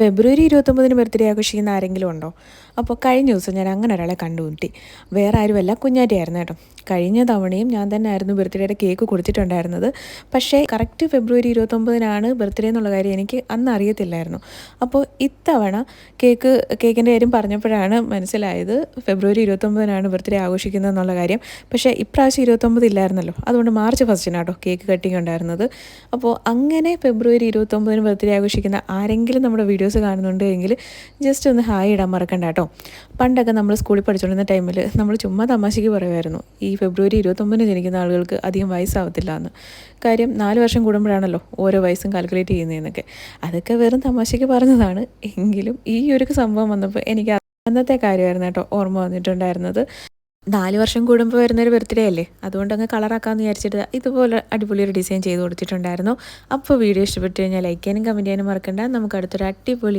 ഫെബ്രുവരി ഇരുപത്തൊമ്പതിന് birthday ആഘോഷിക്കുന്ന ആരെങ്കിലും ഉണ്ടോ? അപ്പോൾ കഴിഞ്ഞ ദിവസം ഞാൻ അങ്ങനെ ഒരാളെ കണ്ടുമുട്ടി. വേറെ ആരുമല്ല കുഞ്ഞാറ്റിയായിരുന്നു കേട്ടോ. കഴിഞ്ഞ തവണയും ഞാൻ തന്നെ ആയിരുന്നു ബർത്ത്ഡേയുടെ കേക്ക് കൊടുത്തിട്ടുണ്ടായിരുന്നത്. പക്ഷേ കറക്റ്റ് ഫെബ്രുവരി ഇരുപത്തൊമ്പതിനാണ് ബർത്ത്ഡേ എന്നുള്ള കാര്യം എനിക്ക് അന്ന് അറിയത്തില്ലായിരുന്നു. അപ്പോൾ ഇത്തവണ കേക്ക് കേക്കിന്റെ കാര്യം പറഞ്ഞപ്പോഴാണ് മനസ്സിലായത് ഫെബ്രുവരി ഇരുപത്തൊമ്പതിനാണ് ബർത്ത്ഡേ ആഘോഷിക്കുന്നത് എന്നുള്ള കാര്യം. പക്ഷേ ഇപ്രാവശ്യം ഇരുപത്തൊമ്പത് ഇല്ലായിരുന്നല്ലോ. അതുകൊണ്ട് മാർച്ച് ഫസ്റ്റിനാട്ടോ കേക്ക് കട്ടിങ് ഉണ്ടായിരുന്നത്. അപ്പോൾ അങ്ങനെ ഫെബ്രുവരി ഇരുപത്തൊമ്പതിന് ബർത്ത്ഡേ ആഘോഷിക്കുന്ന ആരെങ്കിലും നമ്മുടെ വീഡിയോസ് കാണുന്നുണ്ട് എങ്കിൽ ജസ്റ്റ് ഒന്ന് ഹായ് ഇടാൻ മറക്കണ്ട കേട്ടോ. പണ്ടൊക്കെ നമ്മൾ സ്കൂളിൽ പഠിച്ചുകൊണ്ടിരുന്ന ടൈമിൽ നമ്മൾ ചുമ്മാ തമാശയ്ക്ക് പറയുമായിരുന്നു. ഈ ഫെബ്രുവരി ഇരുപത്തൊമ്പതിന് ജനിക്കുന്ന ആളുകൾക്ക് അധികം വയസ്സാവത്തില്ല എന്ന് കാര്യം നാല് വർഷം കൂടുമ്പോഴാണല്ലോ ഓരോ വയസ്സും കാൽക്കുലേറ്റ് ചെയ്യുന്നതെന്നൊക്കെ. അതൊക്കെ വെറും തമാശയ്ക്ക് പറഞ്ഞതാണ്. എങ്കിലും ഈ ഒരു സംഭവം വന്നപ്പോൾ എനിക്ക് അന്നത്തെ കാര്യമായിരുന്നു കേട്ടോ ഓർമ്മ വന്നിട്ടുണ്ടായിരുന്നത്. നാല് വർഷം കൂടുമ്പോൾ വരുന്നൊരു ബർത്ത്ഡേ അല്ലേ? അതുകൊണ്ട് അങ്ങ് കളറാക്കാമെന്ന് വിചാരിച്ചിട്ട് ഇതുപോലെ അടിപൊളി ഒരു ഡിസൈൻ ചെയ്ത് കൊടുത്തിട്ടുണ്ടായിരുന്നു. അപ്പോൾ വീഡിയോ ഇഷ്ടപ്പെട്ടു കഴിഞ്ഞാൽ ലൈക്ക് ചെയ്യാനും കമന്റ് ചെയ്യാനും മറക്കണ്ട. നമുക്ക് അടുത്തൊരു അടിപൊളി